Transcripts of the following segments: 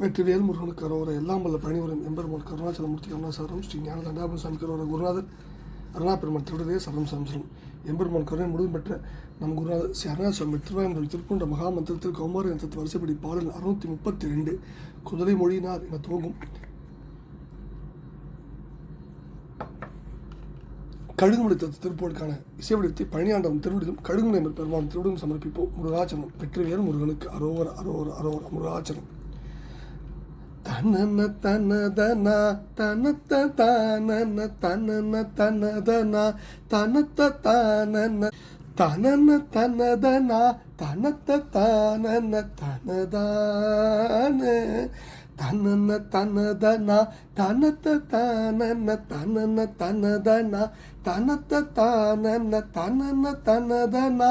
வெற்றிவேல் முருகனுக்கு அரோர எல்லாம் வல்ல பழனிவரம் எம்பெருமான் கருணாச்சலமூர்த்தி கருணாசாரம் ஸ்ரீ ஞான தண்டாபுரசாமி கரோர குருநாதர் அருணா பெருமான் திருவிடதே சரணம். சம்சரம் எம்பெருமான் கருணை முழுவதும் பெற்ற நம் குருநாதர் ஸ்ரீ அருணா சுவாமி திருவாயந்தல் திருக்குண்ட மகாமந்திரத்தில் கௌமார யந்திரத்தில் வரிசைப்படி பாடல் அறுநூத்தி முப்பத்தி ரெண்டு குதிரை மொழியினார் என துவங்கும். கழுகுமலை திருப்போருக்கான இசைவடித்தை பழனியாண்டவன் திருவிடிலும் கழுகுமலை பெருமான் திருவிடும் சமர்ப்பிப்போம். முருகாச்சரம் வெற்றிவேல் முருகனுக்கு அரோவர அரோவர் அரோவர் முருகாச்சனம் ತನನ ತನದನ ತನತ ತಾನನ ತನನ ತನದನ ತನತ ತಾನನ ತನನ ತನದನ ತನತ ತಾನನ ತನದಾನ ತನನ ತನದನ ತನತ ತಾನನ ತನನ ತನದನ ತನತ ತಾನನ ತನನ ತನದನ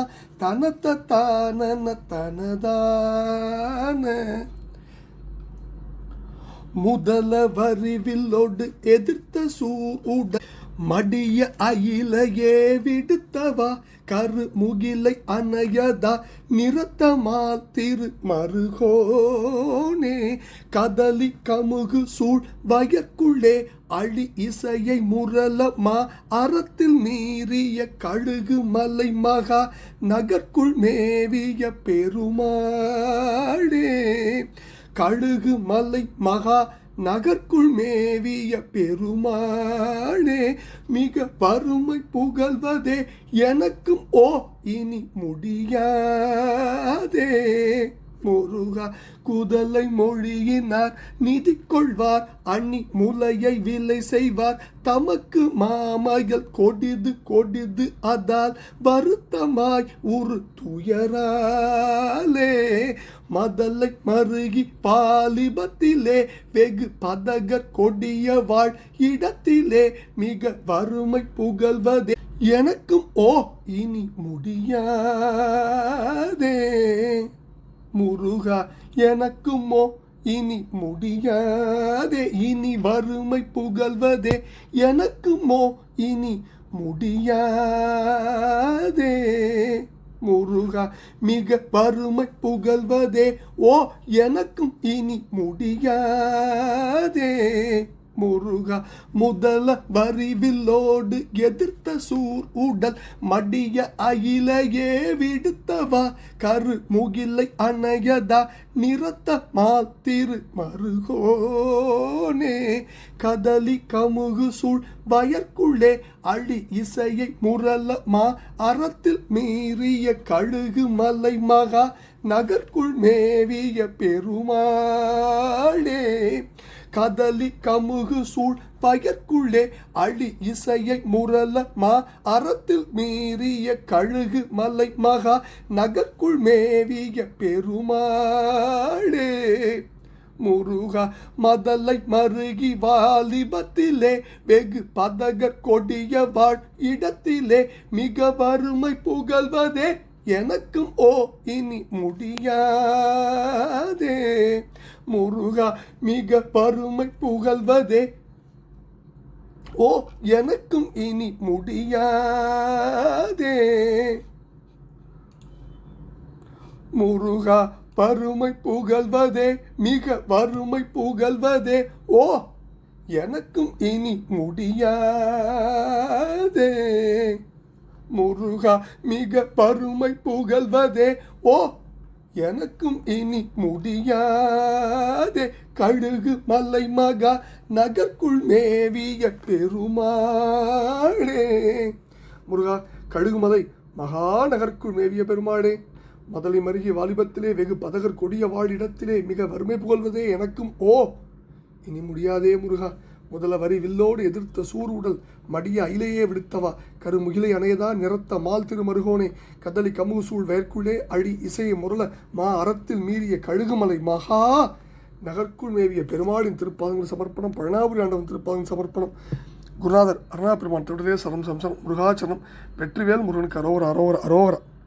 ತನತ ತಾನನ ತನದಾನ முதல வரிவில்லோடு எதிர்த்த சூட மடிய அயிலையே விடுத்தவா? கரு முகிலை அணையதா? நிறத்த மாத்திரு மருகோனே கதலி கமுகு சூழ் வயற்குள்ளே அழி இசையை முரளமா? அறத்தில் மீறிய கழுகு மலை மகா நகர்க்குள் மேவிய பெருமாளே. கழுகு மலை மகா நகர்க்குள் மேவிய பெருமானே மிக வறுமை புகழ்வதே எனக்கும் ஓ இனி முடியாதே. முருகா குதலை மொழியினார் நிதி கொள்வார் அண்ணி முலையை விலை செய்வார். தமக்கு மாமாய்கள் கொடிது கொடிது அதால் வருத்தமாய் ஒரு துயராலே. மதலை மருகி பாலிபத்திலே வெகு பதக கொடிய வாழ் இடத்திலே மிக வறுமை புகழ்வதே. எனக்கும் ஓ இனி முடியாதே. முருகா எனக்குமோ இனி முடியாதே இனி வறுமை புகழ்வதே எனக்குமோ இனி முடியாதே. முருகா மிக வறுமை புகழ்வதே ஓ எனக்கும் இனி முடியாதே. முருகா முதல வரிவில்லோடு எதிர்த்த சூர் உடல் மடிய அயிலையே விடுத்தவா? கரு முகிலை அணையதா நிறத்த மாத்திரு மருகோனே. கதலி கமுகு சூழ் வயற்குள்ளே அழி இசையை முரளமா அறத்தில் மீறிய கழுகு மலை மகா நகர்க்குள் மேவிய பெருமாளே. கதலி கமுகு சூழ் பயற்குள்ளே அழி இசையை முரல மா அறத்தில் மீறிய கழுகு மலை மகா நகர்க்குள் மேவிய பெருமாளே. முருகா மதலை மருகி வாலிபத்திலே வெகு பதக கொடிய வாழ் இடத்திலே மிக வறுமை புகழ்வதே எனக்கும் ஓ இனி முடியாதே. முருகா மிக பருமை புகழ்வதே. ஓ எனக்கும் இனி முடியாதே. முருகா பருமை புகழ்வதே மிக வறுமை புகழ்வதே. ஓ எனக்கும் இனி முடியாதே. முருகா மிக பருமை புகழ்வதே. ஓ எனக்கும் இனி முடியாதே. கழுகு மலை மகா நகர்க்குள் மேவிய பெருமாளே. முருகா கழுகு மலை நகர்க்குள் மேவிய பெருமாளே. மதலை மருகி வாலிபத்திலே வெகு பதகர் கொடிய வாழிடத்திலே மிக வறுமை புகழ்வதே எனக்கும். ஓ இனி முடியாதே முருகா. முதல வரி வில்லோடு எதிர்த்த சூருடல் உடல் மடிய அயிலையே விடுத்தவா? கருமுகிலை அணையதா? நிறத்த மால் திருமருகோனே? கதலி கமுகு சூழ் அழி இசையை முரள மா அறத்தில் மீறிய கழுகுமலை மகா! நகர்க்குள் மேவிய பெருமாளின் திருப்பாதங்கள் சமர்ப்பணம் பழனாபுரி ஆண்டவன் திருப்பாதங்கள் சமர்ப்பணம். குருநாதர் அருணா பெருமான் திருடலே சரம் சம்சம் முருகாச்சரம் வெற்றிவேல் முருகனுக்கு அரோகர அரோகர அரோகரா.